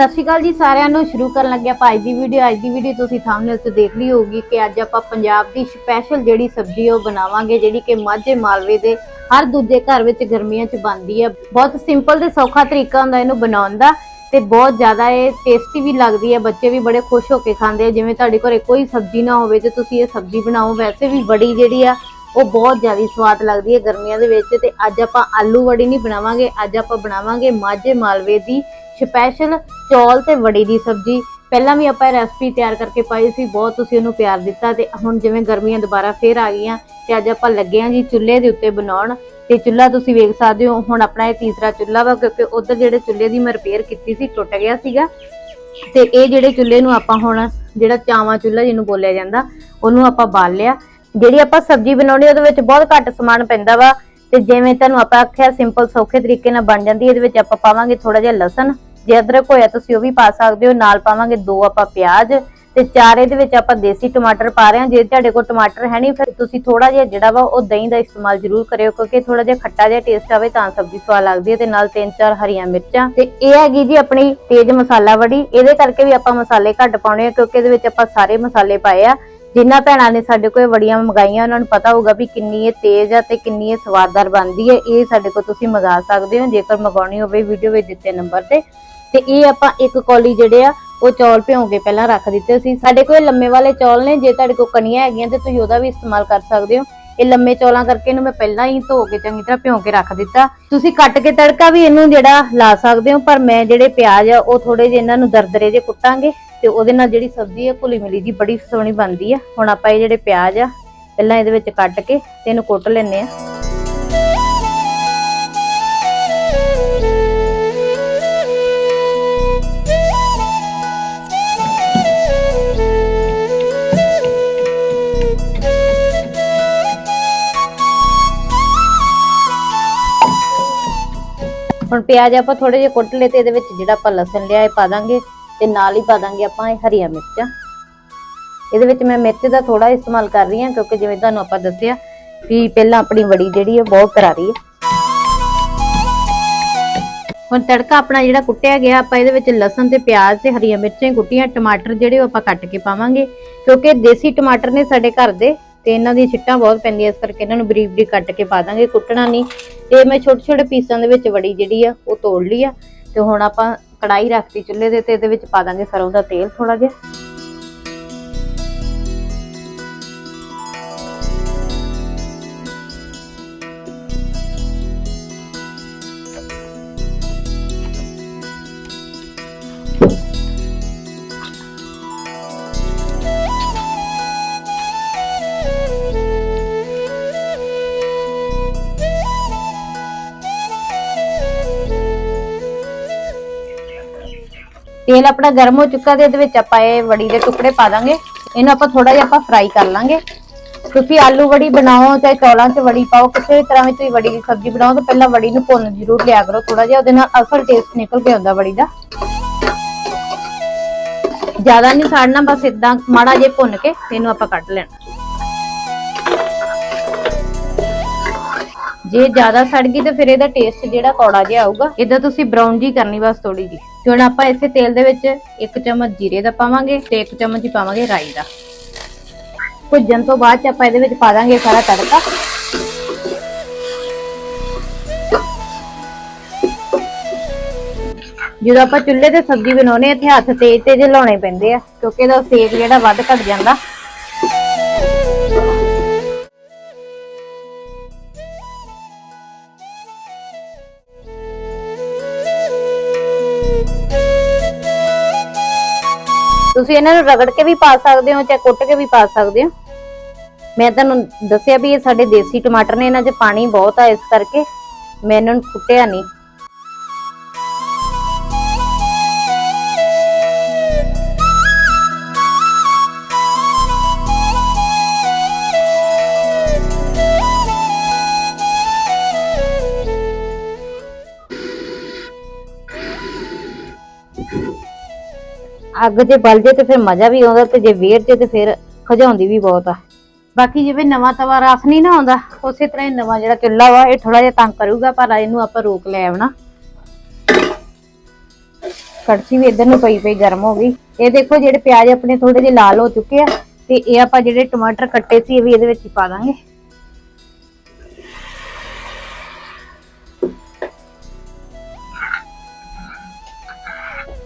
ਸਤਿ ਸ਼੍ਰੀ ਅਕਾਲ ਜੀ, ਸਾਰਿਆਂ ਨੂੰ ਸ਼ੁਰੂ ਕਰਨ ਲੱਗਿਆ ਆਪਾਂ ਅੱਜ ਦੀ ਵੀਡੀਓ ਅੱਜ ਦੀ ਵੀਡੀਓ ਤੁਸੀਂ ਥੰਬਨੇਲ ਤੇ ਦੇਖ ਲਈ ਹੋਊਗੀ ਕਿ ਅੱਜ ਆਪਾਂ ਪੰਜਾਬ ਦੀ ਸਪੈਸ਼ਲ ਜਿਹੜੀ ਸਬਜ਼ੀ ਉਹ ਬਣਾਵਾਂਗੇ, ਜਿਹੜੀ ਕਿ ਮਾਝੇ ਮਾਲਵੇ ਦੇ ਹਰ ਦੂਜੇ ਘਰ ਵਿੱਚ ਗਰਮੀਆਂ 'ਚ ਬਣਦੀ ਹੈ ਬਹੁਤ ਸਿੰਪਲ ਤੇ ਸੌਖਾ ਤਰੀਕਾ ਹੁੰਦਾ ਇਹਨੂੰ ਬਣਾਉਣ ਦਾ ਤੇ ਬਹੁਤ ਜ਼ਿਆਦਾ ਇਹ ਟੇਸਟੀ ਵੀ ਲੱਗਦੀ ਹੈ ਬੱਚੇ ਵੀ ਬੜੇ ਖੁਸ਼ ਹੋ ਕੇ ਖਾਂਦੇ ਆ। ਜਿਵੇਂ ਤੁਹਾਡੇ ਘਰੇ ਕੋਈ ਸਬਜ਼ੀ ਨਾ ਹੋਵੇ ਤੇ ਤੁਸੀਂ ਇਹ ਸਬਜ਼ੀ ਬਣਾਓ, ਵੈਸੇ ਵੀ ਬੜੀ ਜਿਹੜੀ ਆ, ਉਹ ਬਹੁਤ ਜ਼ਿਆਦਾ ਸਵਾਦ ਲੱਗਦੀ ਹੈ ਗਰਮੀਆਂ ਦੇ ਵਿੱਚ ਤੇ ਅੱਜ ਆਪਾਂ ਆਲੂ ਵੜੀ ਨਹੀਂ ਬਣਾਵਾਂਗੇ, ਅੱਜ ਆਪਾਂ ਬਣਾਵਾਂਗੇ ਮਾਝੇ ਮਾਲਵੇ ਦੀ ਸਪੈਸ਼ਲ ਚੌਲ ਤੇ ਵੜੀ ਦੀ ਸਬਜ਼ੀ। ਪਹਿਲਾਂ ਵੀ ਆਪਾਂ ਰੈਸਪੀ ਤਿਆਰ ਕਰਕੇ ਪਾਈ ਸੀ, ਬਹੁਤ ਤੁਸੀਂ ਉਹਨੂੰ ਪਿਆਰ ਦਿੱਤਾ ਤੇ ਹੁਣ ਜਿਵੇਂ ਗਰਮੀਆਂ ਦੁਬਾਰਾ ਫੇਰ ਆ ਗਈਆਂ ਤੇ ਅੱਜ ਆਪਾਂ ਲੱਗੇ ਆਂ ਜੀ ਚੁੱਲ੍ਹੇ ਦੇ ਉੱਤੇ ਬਣਾਉਣ ਤੇ ਚੁੱਲ੍ਹਾ ਤੁਸੀਂ ਵੇਖ ਸਕਦੇ ਹੋ, ਹੁਣ ਆਪਣਾ ਇਹ ਤੀਸਰਾ ਚੁੱਲ੍ਹਾ ਵਾ ਕਿਉਂਕਿ ਉਧਰ ਜਿਹੜੇ ਚੁੱਲ੍ਹੇ ਦੀ ਮੈਂ ਰਿਪੇਅਰ ਕੀਤੀ ਸੀ, ਟੁੱਟ ਗਿਆ ਸੀਗਾ। ਤੇ ਇਹ ਜਿਹੜੇ ਚੁੱਲ੍ਹੇ ਨੂੰ ਆਪਾਂ ਹੁਣ ਜਿਹੜਾ ਚਾਵਾ ਚੁੱਲ੍ਹਾ ਜਿਹਨੂੰ ਬੋਲਿਆ ਜਾਂਦਾ, ਉਹਨੂੰ ਆਪਾਂ ਬਾਲ ਲਿਆ ਜਿਹੜੀ ਆਪਾਂ ਸਬਜ਼ੀ ਬਣਾਉਣੀ, ਉਹਦੇ ਵਿੱਚ ਬਹੁਤ ਘੱਟ ਸਮਾਨ ਪੈਂਦਾ ਵਾ ਤੇ ਜਿਵੇਂ ਤੁਹਾਨੂੰ ਆਪਾਂ ਆਖਿਆ ਸਿੰਪਲ ਸੌਖੇ ਤਰੀਕੇ ਨਾਲ ਬਣ ਜਾਂਦੀ ਇਹਦੇ ਵਿੱਚ ਆਪਾਂ ਪਾਵਾਂਗੇ ਥੋੜਾ ਜਿਹਾ ਲਸਣ। ਜੇ ਅਦਰਕ ਹੋਇਆ ਤੁਸੀਂ ਉਹ ਵੀ ਪਾ ਸਕਦੇ ਹੋ, ਨਾਲ ਪਾਵਾਂਗੇ ਦੋ ਆਪਾਂ ਪਿਆਜ਼ ਤੇ ਚਾਰ ਇਹਦੇ ਵਿੱਚ ਆਪਾਂ ਦੇਸੀ ਟਮਾਟਰ ਪਾ ਰਹੇ ਹਾਂ। ਜੇ ਤੁਹਾਡੇ ਕੋਲ ਟਮਾਟਰ ਹੈ ਨਹੀਂ, ਫਿਰ ਤੁਸੀਂ ਥੋੜਾ ਜਿਹਾ ਜਿਹੜਾ ਵਾ ਉਹ ਦਹੀਂ ਦਾ ਇਸਤੇਮਾਲ ਜ਼ਰੂਰ ਕਰਿਓ, ਕਿਉਂਕਿ ਥੋੜਾ ਜਿਹਾ ਖੱਟਾ ਜਿਹਾ ਟੇਸਟ ਆਵੇ ਤਾਂ ਸਬਜ਼ੀ ਸਵਾਦ ਲੱਗਦੀ ਹੈ ਤੇ ਨਾਲ ਤਿੰਨ ਚਾਰ ਹਰੀਆਂ ਮਿਰਚਾਂ। ਤੇ ਇਹ ਹੈਗੀ ਜੀ ਆਪਣੀ ਤੇਜ਼ ਮਸਾਲਾ ਵੜੀ, ਇਹਦੇ ਕਰਕੇ ਵੀ ਆਪਾਂ ਮਸਾਲੇ ਘੱਟ ਪਾਉਣੇ ਆ, ਕਿਉਂਕਿ ਇਹਦੇ ਵਿੱਚ ਆਪਾਂ ਸਾਰੇ ਮਸਾਲੇ ਪਾਏ ਆ। ਜਿਨ੍ਹਾਂ ਭੈਣਾਂ ਨੇ ਸਾਡੇ ਕੋਲ ਵੜੀਆਂ ਮੰਗਾਈਆਂ, ਉਹਨਾਂ ਨੂੰ ਪਤਾ ਹੋਊਗਾ ਵੀ ਕਿੰਨੀ ਇਹ ਤੇਜ਼ ਆ ਤੇ ਕਿੰਨੀ ਇਹ ਸਵਾਦਦਾਰ ਬਣਦੀ ਹੈ। ਇਹ ਸਾਡੇ ਕੋਲ ਤੁਸੀਂ ਮੰਗਾ ਸਕਦੇ ਹੋ। ਜੇਕਰ ਮੰਗਾਉਣੀ ਹੋਵੇ ਵੀਡੀਓ ਵਿੱਚ ਦਿੱਤੇ ਨੰਬਰ ਤੇ। ਤੇ ਇਹ ਆਪਾਂ ਇੱਕ ਕੌਲੀ ਜਿਹੜੇ ਆ, ਉਹ ਚੌਲ ਭਿਉਂ ਕੇ ਪਹਿਲਾਂ ਰੱਖ ਦਿੱਤੇ ਸੀ ਸਾਡੇ ਕੋਲ ਲੰਮੇ ਵਾਲੇ ਚੌਲ ਨੇ। ਜੇ ਤੁਹਾਡੇ ਕੋਲ ਕਣੀਆਂ ਹੈਗੀਆਂ ਤੇ ਤੁਸੀਂ ਉਹਦਾ ਵੀ ਇਸਤੇਮਾਲ ਕਰ ਸਕਦੇ ਹੋ। ਇਹ ਲੰਮੇ ਚੌਲਾਂ ਕਰਕੇ ਇਹਨੂੰ ਮੈਂ ਪਹਿਲਾਂ ਹੀ ਧੋ ਕੇ ਚੰਗੀ ਤਰ੍ਹਾਂ ਭਿਉਂ ਕੇ ਰੱਖ ਦਿੱਤਾ। ਤੁਸੀਂ ਕੱਟ ਕੇ ਤੜਕਾ ਵੀ ਇਹਨੂੰ ਜਿਹੜਾ ਲਾ ਸਕਦੇ ਹੋ, ਪਰ ਮੈਂ ਜਿਹੜੇ ਪਿਆਜ਼ ਆ, ਉਹ ਥੋੜੇ ਜਿਹੇ ਇਹਨਾਂ ਨੂੰ ਦਰਦਰੇ ਜੇ ਕੁੱਟਾਂਗੇ। ਤੇ ਉਹਦੇ ਨਾਲ ਜਿਹੜੀ ਸਬਜ਼ੀ ਹੈ ਘੁਲੀ ਮਿਲੀ ਜੀ, ਬੜੀ ਸੋਹਣੀ ਬਣਦੀ ਆ। ਹੁਣ ਆਪਾਂ ਇਹ ਜਿਹੜੇ ਪਿਆਜ਼ ਆ, ਪਹਿਲਾਂ ਇਹਦੇ ਵਿੱਚ ਕੱਟ ਕੇ ਤੇ ਇਹਨੂੰ ਕੁੱਟ ਲੈਣੇ ਆ। ਹੁਣ ਪਿਆਜ਼ ਆਪਾਂ ਥੋੜੇ ਜਿਹਾ ਕੁੱਟ ਲਏ ਤੇ ਇਹਦੇ ਵਿੱਚ ਜਿਹੜਾ ਆਪਾਂ ਲਸਣ ਲਿਆ, ਇਹ ਪਾ ਦਾਂਗੇ। ਤੇ ਨਾਲ ਹੀ ਪਾ ਦਾਂਗੇ ਆਪਾਂ ਇਹ ਹਰੀਆਂ ਮਿਰਚਾਂ। ਇਹਦੇ ਵਿੱਚ ਮੈਂ ਮਿਰਚ ਦਾ ਥੋੜਾ ਇਸਤੇਮਾਲ ਕਰ ਰਹੀ ਹਾਂ ਕਿਉਂਕਿ ਜਿਵੇਂ ਤੁਹਾਨੂੰ ਆਪਾਂ ਦੱਸਿਆ ਵੀ ਪਹਿਲਾਂ ਆਪਣੀ ਵੜੀ ਜਿਹੜੀ ਹੈ ਬਹੁਤ ਕਰਾਰੀ ਹੈ ਹੁਣ ਤੜਕਾ ਆਪਣਾ ਜਿਹੜਾ ਕੁੱਟਿਆ ਗਿਆ, ਆਪਾਂ ਇਹਦੇ ਵਿੱਚ ਲਸਣ ਤੇ ਪਿਆਜ਼ ਤੇ ਹਰੀਆਂ ਮਿਰਚਾਂ ਕੁੱਟੀਆਂ, ਟਮਾਟਰ ਜਿਹੜੇ ਉਹ ਆਪਾਂ ਕੱਟ ਕੇ ਪਾਵਾਂਗੇ ਕਿਉਂਕਿ ਦੇਸੀ ਟਮਾਟਰ ਨੇ ਸਾਡੇ ਘਰ ਦੇ ਤੇ ਇਹਨਾਂ ਦੀ ਛਿੱਟਾਂ ਬਹੁਤ ਪੈਂਦੀਆਂ, ਇਸ ਕਰਕੇ ਇਹਨਾਂ ਨੂੰ ਬਰੀਕ ਬਰੀਕ ਕੱਟ ਕੇ ਪਾ ਦਾਂਗੇ, ਕੁੱਟਣਾ ਨਹੀਂ। ਤੇ ਮੈਂ ਛੋਟੇ ਛੋਟੇ ਪੀਸਾਂ ਦੇ ਵਿੱਚ ਵੜੀ ਜਿਹੜੀ ਆ ਉਹ ਤੋੜ ਲਈ ਆ। ਤੇ ਹੁਣ ਆਪਾਂ ਕੜਾਈ ਰੱਖਤੀ ਚੁੱਲ੍ਹੇ ਦੇ ਤੇ ਇਹਦੇ ਵਿੱਚ ਪਾ ਦਾਂਗੇ ਸਰੋਂ ਦਾ ਤੇਲ ਥੋੜਾ ਜਿਹਾ। ਤੇਲ ਆਪਣਾ ਗਰਮ ਹੋ ਚੁੱਕਾ ਤੇ ਇਹਦੇ ਵਿੱਚ ਆਪਾਂ ਇਹ ਵੜੀ ਦੇ ਟੁਕੜੇ ਪਾ ਦਾਂਗੇ। ਇਹਨੂੰ ਆਪਾਂ ਥੋੜਾ ਜਿਹਾ ਆਪਾਂ ਫਰਾਈ ਕਰ ਲਾਂਗੇ। ਤੁਸੀਂ ਆਲੂ ਵੜੀ ਬਣਾਓ, ਚਾਹੇ ਚੌਲਾਂ 'ਚ ਵੜੀ ਪਾਓ, ਕਿਸੇ ਵੀ ਤਰ੍ਹਾਂ ਵੀ ਤੁਸੀਂ ਵੜੀ ਦੀ ਸਬਜ਼ੀ ਬਣਾਓ ਤਾਂ ਪਹਿਲਾਂ ਵੜੀ ਨੂੰ ਭੁੰਨ ਜ਼ਰੂਰ ਲਿਆ ਕਰੋ। ਥੋੜਾ ਜਿਹਾ ਉਹਦੇ ਨਾਲ ਅਸਲ ਟੇਸਟ ਨਿਕਲ ਕੇ ਆਉਂਦਾ ਵੜੀ ਦਾ। ਜ਼ਿਆਦਾ ਨਹੀਂ ਸਾੜਨਾ, ਬਸ ਇਦਾਂ ਮਾੜਾ ਜਿਹਾ ਭੁੰਨ ਕੇ ਇਹਨੂੰ ਆਪਾਂ ਕੱਢ ਲੈਣਾ। ਜੇ ਜ਼ਿਆਦਾ ਸੜ ਗਈ ਤਾਂ ਫਿਰ ਇਹਦਾ ਟੇਸਟ ਜਿਹੜਾ ਕੌੜਾ ਜਿਹਾ ਆਊਗਾ ਇਦਾਂ ਤੁਸੀਂ ਬਰਾਊਨ ਜੀ ਕਰਨੀ ਬਸ ਥੋੜੀ ਜੀ ਹੁਣ ਆਪਾਂ ਇਸੇ ਤੇਲ ਦੇ ਵਿੱਚ ਇੱਕ ਚਮਚ ਜੀਰੇ ਦਾ ਪਾਵਾਂਗੇ ਤੇ ਇੱਕ ਚਮਚ ਹੀ ਪਾਵਾਂਗੇ ਰਾਈ ਦਾ। ਭੁੱਜਣ ਤੋਂ ਬਾਅਦ ਚ ਆਪਾਂ ਇਹਦੇ ਵਿੱਚ ਪਾ ਦਾਂਗੇ ਸਾਰਾ ਤੜਕਾ। ਜਦੋਂ ਆਪਾਂ ਚੁੱਲ੍ਹੇ ਤੇ ਸਬਜ਼ੀ ਬਣਾਉਨੇ ਇੱਥੇ ਹੱਥ ਤੇਜ਼ ਤੇਜ਼ ਲਾਉਣੇ ਪੈਂਦੇ ਆ, ਕਿਉਂਕਿ ਇਹਦਾ ਸੇਕ ਜਿਹੜਾ ਵੱਧ ਘਟ ਜਾਂਦਾ। ਤੁਸੀਂ ਇਹਨਾਂ ਨੂੰ ਰਗੜ ਕੇ ਵੀ ਪਾ ਸਕਦੇ ਹੋ ਜਾਂ ਕੁੱਟ ਕੇ ਵੀ ਪਾ ਸਕਦੇ ਹੋ। ਮੈਂ ਤੁਹਾਨੂੰ ਦੱਸਿਆ ਵੀ ਇਹ ਸਾਡੇ ਦੇਸੀ ਟਮਾਟਰ ਨੇ, ਇਹਨਾਂ 'ਚ ਪਾਣੀ ਬਹੁਤ ਆ ਇਸ ਕਰਕੇ। ਮੈਂ ਇਹਨਾਂ ਨੂੰ ਕੁੱਟਿਆ ਨਹੀਂ। ਅੱਗ ਜੇ ਬਲ ਜੇ ਤੇ ਫਿਰ ਮਜ਼ਾ ਵੀ ਆਉਂਦਾ ਤੇ ਜੇ ਵੇਰ ਜੇ ਤੇ ਫਿਰ ਖਜਾਉਂਦੀ ਵੀ ਬਹੁਤ ਆ। ਬਾਕੀ ਜਿਵੇਂ ਨਵਾਂ ਤਵਾ ਰਸ ਨਹੀਂ ਨਾ ਆਉਂਦਾ, ਉਸੇ ਤਰ੍ਹਾਂ ਹੀ ਨਵਾਂ ਜਿਹੜਾ ਚੁੱਲ੍ਹਾ ਵਾ, ਇਹ ਥੋੜਾ ਜਿਹਾ ਤੰਗ ਕਰੂਗਾ, ਪਰ ਇਹਨੂੰ ਆਪਾਂ ਰੋਕ ਲੈ ਆਉਣਾ। ਕੜਛੀ ਵੀ ਇਧਰ ਨੂੰ ਪਈ ਪਈ ਗਰਮ ਹੋ ਗਈ। ਇਹ ਦੇਖੋ ਜਿਹੜੇ ਪਿਆਜ਼ ਆਪਣੇ ਥੋੜੇ ਜਿਹੇ ਲਾਲ ਹੋ ਚੁੱਕੇ ਆ, ਤੇ ਇਹ ਆਪਾਂ ਜਿਹੜੇ ਟਮਾਟਰ ਕੱਟੇ ਸੀ, ਇਹ ਵੀ ਇਹਦੇ ਵਿੱਚ ਹੀ ਪਾ ਦਾਂਗੇ।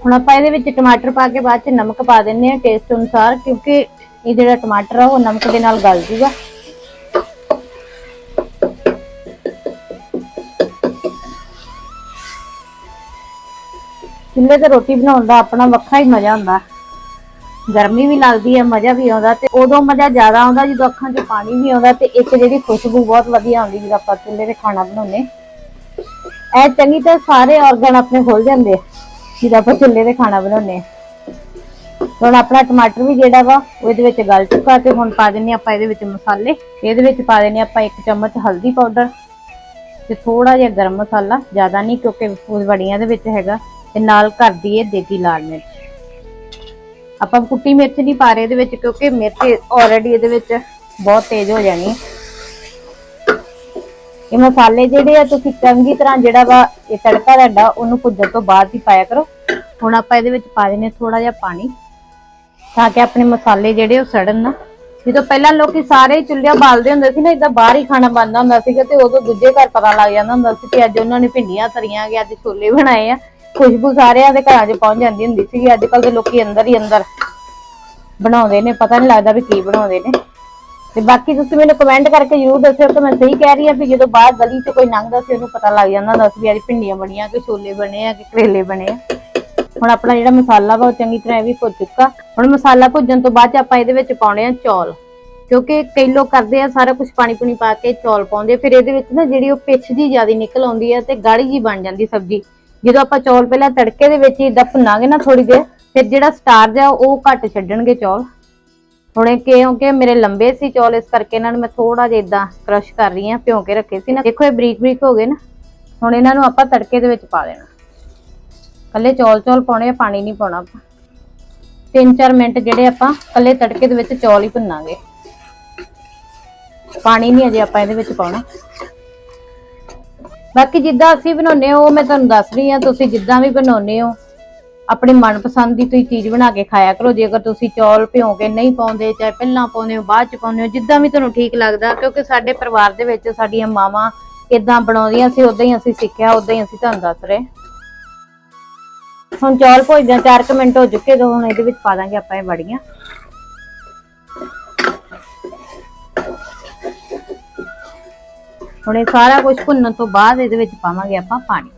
ਹੁਣ ਆਪਾਂ ਇਹਦੇ ਵਿੱਚ ਟਮਾਟਰ ਪਾ ਕੇ ਬਾਅਦ ਚ ਨਮਕ ਪਾ ਦਿੰਨੇ ਆ ਟੇਸਟ ਅਨੁਸਾਰ, ਕਿਉਂਕਿ ਇਹ ਜਿਹੜਾ ਟਮਾਟਰ ਆ ਉਹ ਨਮਕ ਦੇ ਨਾਲ ਗਲ ਜੂਗਾ। ਚੁੱਲ੍ਹੇ ਤੇ ਰੋਟੀ ਬਣਾਉਣ ਦਾ ਆਪਣਾ ਵੱਖਰਾ ਹੀ ਮਜ਼ਾ ਹੁੰਦਾ। ਗਰਮੀ ਵੀ ਲੱਗਦੀ ਹੈ, ਮਜ਼ਾ ਵੀ ਆਉਂਦਾ ਤੇ ਉਦੋਂ ਮਜ਼ਾ ਜ਼ਿਆਦਾ ਆਉਂਦਾ ਜਦੋਂ ਅੱਖਾਂ 'ਚ ਪਾਣੀ ਵੀ ਆਉਂਦਾ ਤੇ ਇੱਕ ਜਿਹੜੀ ਖੁਸ਼ਬੂ ਬਹੁਤ ਵਧੀਆ ਆਉਂਦੀ ਜਦੋਂ ਆਪਾਂ ਚੁੱਲ੍ਹੇ ਤੇ ਖਾਣਾ ਬਣਾਉਂਦੇ ਐ ਚੰਗੀ ਤਰ੍ਹਾਂ ਸਾਰੇ ਆਰਗਨ ਆਪਣੇ ਖੁੱਲ ਜਾਂਦੇ ਆ। ਜਦੋਂ ਆਪਾਂ ਚੁੱਲ੍ਹੇ ਤੇ ਖਾਣਾ ਬਣਾਉਂਦੇ ਆ ਹੁਣ ਆਪਣਾ ਟਮਾਟਰ ਵੀ ਜਿਹੜਾ ਵਾ ਉਹ ਇਹਦੇ ਵਿੱਚ ਗਲ ਚੁੱਕਾ ਤੇ ਹੁਣ ਪਾ ਦਿੰਨੇ ਆਪਾਂ ਇਹਦੇ ਵਿੱਚ ਮਸਾਲੇ। ਇਹਦੇ ਵਿੱਚ ਪਾ ਦਿੰਨੇ ਆਪਾਂ ਇੱਕ ਚਮਚ ਹਲਦੀ ਪਾਊਡਰ ਤੇ ਥੋੜਾ ਜਿਹਾ ਗਰਮ ਮਸਾਲਾ, ਜ਼ਿਆਦਾ ਨਹੀਂ ਕਿਉਂਕਿ ਉਹ ਵੜੀਆਂ ਦੇ ਵਿੱਚ ਹੈਗਾ ਤੇ ਨਾਲ ਘਰ ਦੀ ਇਹ ਦੇਗੀ ਲਾਲ ਮਿਰਚ। ਆਪਾਂ ਕੁੱਟੀ ਮਿਰਚ ਨਹੀਂ ਪਾ ਰਹੇ ਇਹਦੇ ਵਿੱਚ ਕਿਉਂਕਿ ਮਿਰਚ ਆਲਰੇਡੀ ਇਹਦੇ ਵਿੱਚ ਬਹੁਤ ਤੇਜ਼ ਹੋ ਜਾਣੀ ਇਹ ਮਸਾਲੇ ਜਿਹੜੇ ਆ, ਤੁਸੀਂ ਚੰਗੀ ਤਰ੍ਹਾਂ ਜਿਹੜਾ ਵਾ ਇਹ ਤੜਕਾ ਤੁਹਾਡਾ ਉਹਨੂੰ ਭੁੱਜਣ ਤੋਂ ਬਾਅਦ ਹੀ ਪਾਇਆ ਕਰੋ। ਹੁਣ ਆਪਾਂ ਇਹਦੇ ਵਿੱਚ ਪਾ ਦੇਣੇ ਥੋੜਾ ਜਿਹਾ ਪਾਣੀ, ਤਾਂ ਕਿ ਆਪਣੇ ਮਸਾਲੇ ਜਿਹੜੇ ਉਹ ਸੜਨ ਨਾ। ਜਦੋਂ ਪਹਿਲਾਂ ਲੋਕੀ ਸਾਰੇ ਚੁੱਲ੍ਹਿਆਂ ਬਾਲਦੇ ਹੁੰਦੇ ਸੀ ਨਾ ਇਦਾਂ ਬਾਹਰ ਹੀ ਖਾਣਾ ਬਣਦਾ ਹੁੰਦਾ ਸੀਗਾ ਤੇ ਉਦੋਂ ਦੂਜੇ ਘਰ ਪਤਾ ਲੱਗ ਜਾਂਦਾ ਹੁੰਦਾ ਸੀ ਕਿ ਅੱਜ ਉਹਨਾਂ ਨੇ ਭਿੰਡੀਆਂ ਤਰੀਆਂ ਗਿਆ ਅੱਜ ਛੋਲੇ ਬਣਾਏ ਆ। ਖੁਸ਼ਬੂ ਸਾਰਿਆਂ ਦੇ ਘਰਾਂ 'ਚ ਪਹੁੰਚ ਜਾਂਦੀ ਹੁੰਦੀ ਸੀ ਅੱਜ ਕੱਲ ਦੇ ਲੋਕੀ ਅੰਦਰ ਹੀ ਅੰਦਰ ਬਣਾਉਂਦੇ ਨੇ, ਪਤਾ ਨਹੀਂ ਲੱਗਦਾ ਵੀ ਕੀ ਬਣਾਉਂਦੇ ਨੇ। ਤੇ ਬਾਕੀ ਤੁਸੀਂ ਮੈਨੂੰ ਕਮੈਂਟ ਕਰਕੇ ਜਰੂਰ ਦੱਸਿਓ ਕਿ ਮੈਂ ਸਹੀ ਕਹਿ ਰਹੀ ਹਾਂ ਵੀ ਜਦੋਂ ਬਾਹਰ ਗਲੀ 'ਚ ਕੋਈ ਲੰਘਦਾ ਸੀ, ਉਹਨੂੰ ਪਤਾ ਲੱਗ ਜਾਂਦਾ ਹੁੰਦਾ ਸੀ ਵੀ ਅੱਜ ਭਿੰਡੀਆਂ ਬਣੀਆਂ, ਕਿ ਛੋਲੇ ਬਣੇ ਆ, ਕਿ ਕਰੇਲੇ ਬਣੇ ਆ। ਹੁਣ ਆਪਣਾ ਜਿਹੜਾ ਮਸਾਲਾ ਵਾ ਉਹ ਚੰਗੀ ਤਰ੍ਹਾਂ ਇਹ ਵੀ ਭੁੱਜ ਚੁੱਕਾ। ਹੁਣ ਮਸਾਲਾ ਭੁੱਜਣ ਤੋਂ ਬਾਅਦ 'ਚ ਆਪਾਂ ਇਹਦੇ ਵਿੱਚ ਪਾਉਣੇ ਆ ਚੌਲ। ਕਿਉਂਕਿ ਕਈ ਲੋਕ ਕਰਦੇ ਆ ਸਾਰਾ ਕੁਝ ਪਾਣੀ ਪੁਣੀ ਪਾ ਕੇ ਚੌਲ ਪਾਉਂਦੇ ਫਿਰ ਇਹਦੇ ਵਿੱਚ ਨਾ ਜਿਹੜੀ ਉਹ ਪਿੱਛ ਜੀ ਜ਼ਿਆਦਾ ਨਿਕਲ ਆਉਂਦੀ ਹੈ ਤੇ ਗਾੜੀ ਜੀ ਬਣ ਜਾਂਦੀ ਸਬਜ਼ੀ। ਜਦੋਂ ਆਪਾਂ ਚੌਲ ਪਹਿਲਾਂ ਤੜਕੇ ਦੇ ਵਿੱਚ ਹੀ ਇਦਾਂ ਭੁੰਨਾਂਗੇ ਨਾ ਥੋੜੀ ਦੇਰ, ਫਿਰ ਜਿਹੜਾ ਸਟਾਰਜ ਆ ਉਹ ਘੱਟ ਛੱਡਣਗੇ ਚੌਲ। ਹੁਣੇ ਕਿਉਂਕਿ ਮੇਰੇ ਲੰਬੇ ਸੀ ਚੌਲ, ਇਸ ਕਰਕੇ ਇਹਨਾਂ ਨੂੰ ਮੈਂ ਥੋੜਾ ਜਿਹਾ ਇਦਾਂ ਕ੍ਰਸ਼ ਕਰ ਰਹੀ ਹਾਂ ਭਿਉਂ ਕੇ ਰੱਖੇ ਸੀ ਨਾ। ਦੇਖੋ ਇਹ ਬਰੀਕ ਬਰੀਕ ਹੋ ਗਏ ਨਾ। ਹੁਣ ਇਹਨਾਂ ਨੂੰ ਆਪਾਂ ਤੜਕੇ ਦੇ ਵਿੱਚ ਪਾ ਦੇਣਾ। ਕੱਲੇ ਚੌਲ ਚੌਲ ਪਾਉਣੇ ਆ, ਪਾਣੀ ਨਹੀਂ ਪਾਉਣਾ ਆਪਾਂ। 3-4 ਮਿੰਟ ਜਿਹੜੇ ਆਪਾਂ ਕੱਲੇ ਤੜਕੇ ਦੇ ਵਿੱਚ ਚੌਲ ਹੀ ਭੁੰਨਾਂਗੇ। ਪਾਣੀ ਨਹੀਂ ਅਜੇ ਆਪਾਂ ਇਹਦੇ ਵਿੱਚ ਪਾਉਣਾ। ਬਾਕੀ ਜਿੱਦਾਂ ਅਸੀਂ ਬਣਾਉਨੇ ਉਹ ਮੈਂ ਤੁਹਾਨੂੰ ਦੱਸ ਰਹੀ ਆ ਤੁਸੀਂ ਜਿੱਦਾਂ ਵੀ ਬਣਾਉਨੇ ਹੋ, ਆਪਣੇ ਮਨਪਸੰਦ ਦੀ ਤੁਸੀਂ ਚੀਜ਼ ਬਣਾ ਕੇ ਖਾਇਆ ਕਰੋ। ਜੇਕਰ ਤੁਸੀਂ ਚੌਲ ਭਿਉਂ ਕੇ ਨਹੀਂ ਪਾਉਂਦੇ, ਚਾਹੇ ਪਹਿਲਾਂ ਪਾਉਂਦੇ ਹੋ, ਬਾਅਦ ਚ ਪਾਉਂਦੇ ਹੋ, ਜਿੱਦਾਂ ਵੀ ਤੁਹਾਨੂੰ ਠੀਕ ਲੱਗਦਾ, ਕਿਉਂਕਿ ਸਾਡੇ ਪਰਿਵਾਰ ਦੇ ਵਿੱਚ ਸਾਡੀਆਂ ਮਾਵਾਂ ਇਦਾਂ ਬਣਾਉਂਦੀਆਂ ਸੀ ਉਦਾਂ ਹੀ ਅਸੀਂ ਸਿੱਖਿਆ ਉਦਾਂ ਹੀ ਅਸੀਂ ਤੁਹਾਨੂੰ ਦੱਸ ਰਹੇ ਹੁਣ ਚੌਲ ਭੁੱਜਦੇ 4 ਮਿੰਟ ਹੋ ਚੁੱਕੇ ਦੋ ਹੁਣ ਇਹਦੇ ਵਿੱਚ ਪਾ ਦਾਂਗੇ ਆਪਾਂ ਇਹ ਵੜੀਆਂ। ਹੁਣ ਇਹ ਸਾਰਾ ਕੁਝ ਭੁੰਨਣ ਤੋਂ ਬਾਅਦ ਇਹਦੇ ਵਿੱਚ ਪਾਵਾਂਗੇ ਆਪਾਂ ਪਾਣੀ।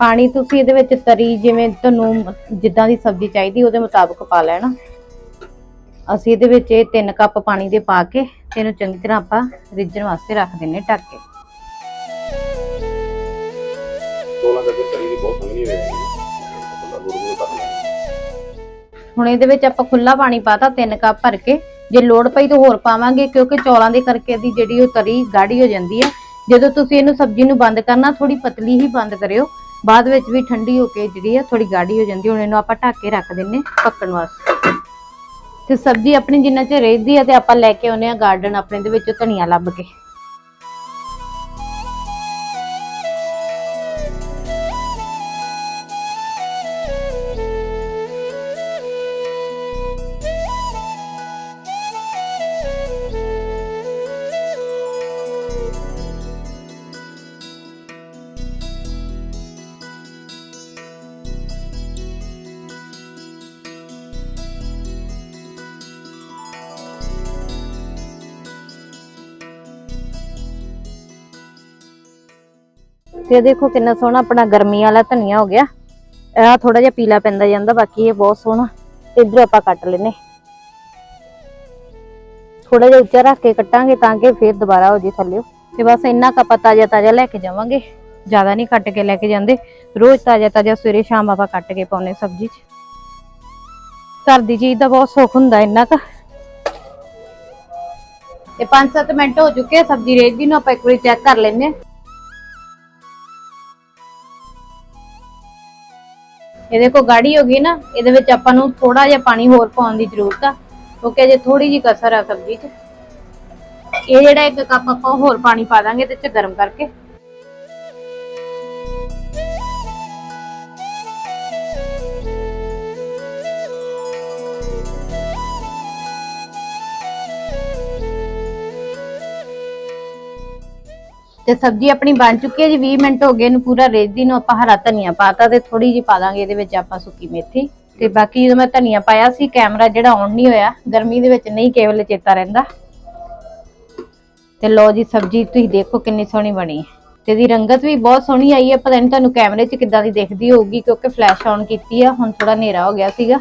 ਪਾਣੀ ਤੁਸੀਂ ਇਹਦੇ ਵਿੱਚ ਤਰੀ ਜਿਵੇਂ ਤੁਹਾਨੂੰ ਜਿੱਦਾਂ ਦੀ ਸਬਜ਼ੀ ਚਾਹੀਦੀ ਉਹਦੇ ਮੁਤਾਬਕ ਪਾ ਲੈਣਾ। ਅਸੀਂ ਇਹਦੇ ਵਿੱਚ ਇਹ 3 ਕੱਪ ਪਾਣੀ ਦੇ ਪਾ ਕੇ ਤੇ ਇਹਨੂੰ ਚੰਗੀ ਤਰ੍ਹਾਂ ਆਪਾਂ ਰਿੱਝਣ ਵਾਸਤੇ ਰੱਖ ਦਿੰਨੇ ਢੱਕ ਕੇ। ਕਰਕੇ ਤਰੀ ਦੀ ਬਹੁਤ ਸੰਘਣੀ ਹੋ। ਹੁਣ ਇਹਦੇ ਵਿੱਚ ਆਪਾਂ ਖੁੱਲਾ ਪਾਣੀ ਪਾਤਾ 3 ਕੱਪ ਭਰ ਕੇ। ਜੇ ਲੋੜ ਪਈ ਤਾਂ ਹੋਰ ਪਾਵਾਂਗੇ ਕਿਉਂਕਿ ਚੌਲਾਂ ਦੇ ਕਰਕੇ ਇਹਦੀ ਜਿਹੜੀ ਉਹ ਤਰੀ ਗਾੜੀ ਹੋ ਜਾਂਦੀ ਹੈ। ਜਦੋਂ ਤੁਸੀਂ ਇਹਨੂੰ ਸਬਜ਼ੀ ਨੂੰ ਬੰਦ ਕਰਨਾ ਥੋੜੀ ਪਤਲੀ ਹੀ ਬੰਦ ਕਰਿਓ। ਬਾਅਦ ਵਿੱਚ ਵੀ ਠੰਡੀ ਹੋ ਕੇ ਜਿਹੜੀ ਆ ਥੋੜੀ ਗਾੜੀ ਹੋ ਜਾਂਦੀ, ਹੁਣ ਇਹਨੂੰ ਆਪਾਂ ਢੱਕ ਕੇ ਰੱਖ ਦਿੰਨੇ ਪੱਕਣ ਵਾਸਤੇ। ਤੇ ਸਬਜ਼ੀ ਆਪਣੀ ਜਿੰਨਾ ਚਿਰ ਰਹਿੰਦੀ ਆ ਤੇ ਆਪਾਂ ਲੈ ਕੇ ਆਉਨੇ ਆ ਗਾਰਡਨ ਆਪਣੇ ਦੇ ਵਿੱਚੋਂ ਧਨੀਆ ਲੱਭ ਕੇ। ਤੇ ਦੇਖੋ ਕਿੰਨਾ ਸੋਹਣਾ ਆਪਣਾ ਗਰਮੀ ਵਾਲਾ ਧਨੀਆ ਹੋ ਗਿਆ। ਇਹ ਥੋੜਾ ਜਿਹਾ ਪੀਲਾ ਪੈਂਦਾ ਜਾਂਦਾ, ਬਾਕੀ ਇਹ ਬਹੁਤ ਸੋਹਣਾ। ਇਧਰ ਆਪਾਂ ਕੱਟ ਲੈਨੇ ਥੋੜਾ ਜਿਹਾ ਉੱਚਾ ਰੱਖ ਕੇ ਕੱਟਾਂਗੇ ਤਾਂ ਕਿ ਫਿਰ ਦੁਬਾਰਾ ਹੋ ਜੇ ਥੱਲੇ ਤੇ ਬਸ ਇੰਨਾ ਕੁ ਆਪਾਂ ਤਾਜ਼ਾ ਤਾਜ਼ਾ ਲੈ ਕੇ ਜਾਵਾਂਗੇ। ਜ਼ਿਆਦਾ ਨਹੀਂ ਕੱਟ ਕੇ ਲੈ ਕੇ ਜਾਂਦੇ। ਰੋਜ਼ ਤਾਜ਼ਾ ਤਾਜ਼ਾ ਸਵੇਰੇ ਸ਼ਾਮ ਆਪਾਂ ਕੱਟ ਕੇ ਪਾਉਨੇ ਸਬਜ਼ੀ 'ਚ। ਘਰ ਦੀ ਚੀਜ਼ ਦਾ ਬਹੁਤ ਸੁੱਖ ਹੁੰਦਾ ਇੰਨਾ ਕੁ। ਤੇ 5-7 ਮਿੰਟ ਹੋ ਚੁੱਕੇ ਆ ਸਬਜ਼ੀ ਰੇਜਦੀ ਨੂੰ ਆਪਾਂ ਇੱਕ ਵਾਰੀ ਚੈੱਕ ਕਰ ਲੈਨੇ ਇਹਦੇ ਕੋ ਗਾੜੀ ਹੋ ਗਈ ਨਾ, ਇਹਦੇ ਵਿੱਚ ਆਪਾਂ ਨੂੰ ਥੋੜਾ ਜਿਹਾ ਪਾਣੀ ਹੋਰ ਪਾਉਣ ਦੀ ਜ਼ਰੂਰਤ ਆ, ਕਿਉਂਕਿ ਅਜੇ ਥੋੜੀ ਜਿਹੀ ਕਸਰ ਆ ਸਬਜ਼ੀ 'ਚ। ਇਹ ਜਿਹੜਾ ਇੱਕ ਕੱਪ ਆਪਾਂ ਹੋਰ ਪਾਣੀ ਪਾ ਦਾਂਗੇ ਤੇ ਚ ਗਰਮ ਕਰਕੇ। ਤੇ ਸਬਜ਼ੀ ਆਪਣੀ ਬਣ ਚੁੱਕੀ ਹੈ ਜੀ 20 ਮਿੰਟ ਹੋ ਗਏ ਇਹਨੂੰ ਪੂਰਾ ਰੇਜਦੀ ਨੂੰ ਆਪਾਂ ਹਰਾ ਧਨੀਆ ਪਾਤਾ ਤੇ ਥੋੜੀ ਜਿਹੀ ਪਾ ਦਾਂਗੇ ਇਹਦੇ ਵਿੱਚ ਆਪਾਂ ਸੁੱਕੀ ਮੇਥੀ। ਤੇ ਬਾਕੀ ਜਦੋਂ ਮੈਂ ਧਨੀਆ ਪਾਇਆ ਸੀ ਕੈਮਰਾ ਜਿਹੜਾ ਆਨ ਨਹੀਂ ਹੋਇਆ ਗਰਮੀ ਦੇ ਵਿੱਚ ਨਹੀਂ ਕੇਵਲ ਚੇਤਾ ਰਹਿੰਦਾ। ਤੇ ਲੋ ਜੀ ਸਬਜ਼ੀ ਤੁਸੀਂ ਦੇਖੋ ਕਿੰਨੀ ਸੋਹਣੀ ਬਣੀ। ਹੈ ਤੇ ਇਹਦੀ ਰੰਗਤ ਵੀ ਬਹੁਤ ਸੋਹਣੀ ਆਈ ਹੈ ਪਤਾ ਨਹੀਂ ਤੁਹਾਨੂੰ ਕੈਮਰੇ 'ਚ ਕਿੱਦਾਂ ਦੀ ਦਿਖਦੀ ਹੋਊਗੀ ਕਿਉਂਕਿ ਫਲੈਸ਼ ਆਨ ਕੀਤੀ ਆ ਹੁਣ ਥੋੜਾ ਹਨੇਰਾ ਹੋ ਗਿਆ ਸੀਗਾ।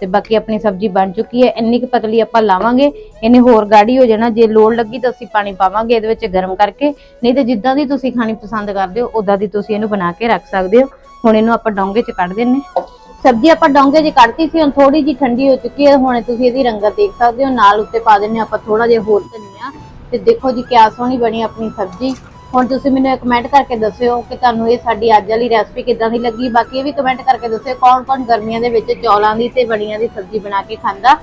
ਤੇ ਬਾਕੀ ਆਪਣੀ ਸਬਜ਼ੀ ਬਣ ਚੁੱਕੀ ਹੈ। ਇੰਨੀ ਕੁ ਪਤਲੀ ਆਪਾਂ ਲਾਵਾਂਗੇ ਇਹਨੇ ਹੋਰ ਗਾੜੀ ਹੋ ਜਾਣਾ। ਜੇ ਲੋੜ ਲੱਗੀ ਤਾਂ ਅਸੀਂ ਪਾਣੀ ਪਾਵਾਂਗੇ, ਇਹਦੇ ਵਿੱਚ ਗਰਮ ਕਰਕੇ। ਨਹੀਂ ਤੇ ਜਿੱਦਾਂ ਦੀ ਤੁਸੀਂ ਖਾਣੀ ਪਸੰਦ ਕਰਦੇ ਹੋ ਉਦਾਂ ਦੀ ਤੁਸੀਂ ਇਹਨੂੰ ਬਣਾ ਕੇ ਰੱਖ ਸਕਦੇ ਹੋ। ਹੁਣ ਇਹਨੂੰ ਆਪਾਂ ਡੋਂਗੇ 'ਚ ਕੱਢ ਦਿੰਨੇ ਸਬਜ਼ੀ ਆਪਾਂ ਡੋਂਗੇ 'ਚ ਕੱਢਤੀ ਸੀ, ਹੁਣ ਥੋੜੀ ਜੀ ਠੰਡੀ ਹੋ ਚੁੱਕੀ ਹੈ। ਹੁਣ ਤੁਸੀਂ ਇਹਦੀ ਰੰਗਤ ਦੇਖ ਸਕਦੇ ਹੋ। ਨਾਲ ਉੱਤੇ ਪਾ ਦਿੰਨੇ ਆਪਾਂ ਥੋੜਾ ਜਿਹਾ ਹੋਰ ਧਨੀਆ। ਤੇ ਦੇਖੋ ਜੀ ਕਿਆ ਸੋਹਣੀ ਬਣੀ ਆਪਣੀ ਸਬਜ਼ੀ। ਹੁਣ ਤੁਸੀਂ ਮੈਨੂੰ ਕਮੈਂਟ ਕਰਕੇ ਦੱਸਿਓ ਕਿ ਤੁਹਾਨੂੰ ਇਹ ਸਾਡੀ ਅੱਜ ਵਾਲੀ ਰੈਸਪੀ ਕਿੱਦਾਂ ਦੀ ਲੱਗੀ। ਬਾਕੀ ਇਹ ਵੀ ਕਮੈਂਟ ਕਰਕੇ ਦੱਸਿਓ ਕੌਣ ਕੌਣ ਗਰਮੀਆਂ ਦੇ ਵਿੱਚ ਚੌਲਾਂ ਦੀ ਤੇ ਬੜੀਆਂ ਦੀ ਸਬਜ਼ੀ ਬਣਾ ਕੇ ਖਾਂਦਾ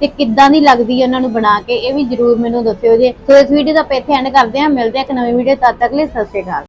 ਤੇ ਕਿੱਦਾਂ ਦੀ ਲੱਗਦੀ ਹੈ ਉਹਨਾਂ ਨੂੰ ਬਣਾ ਕੇ, ਇਹ ਵੀ ਜਰੂਰ ਮੈਨੂੰ ਦੱਸਿਓ ਜੇ। ਸੋ ਇਸ ਵੀਡੀਓ ਦਾ ਆਪਾਂ ਇੱਥੇ ਐਂਡ ਕਰਦੇ ਹਾਂ। ਮਿਲਦੇ ਹਾਂ ਇੱਕ ਨਵੀਂ ਵੀਡੀਓ ਤਦ ਤੱਕ ਲਈ ਸਤਿ ਸ਼੍ਰੀ ਅਕਾਲ।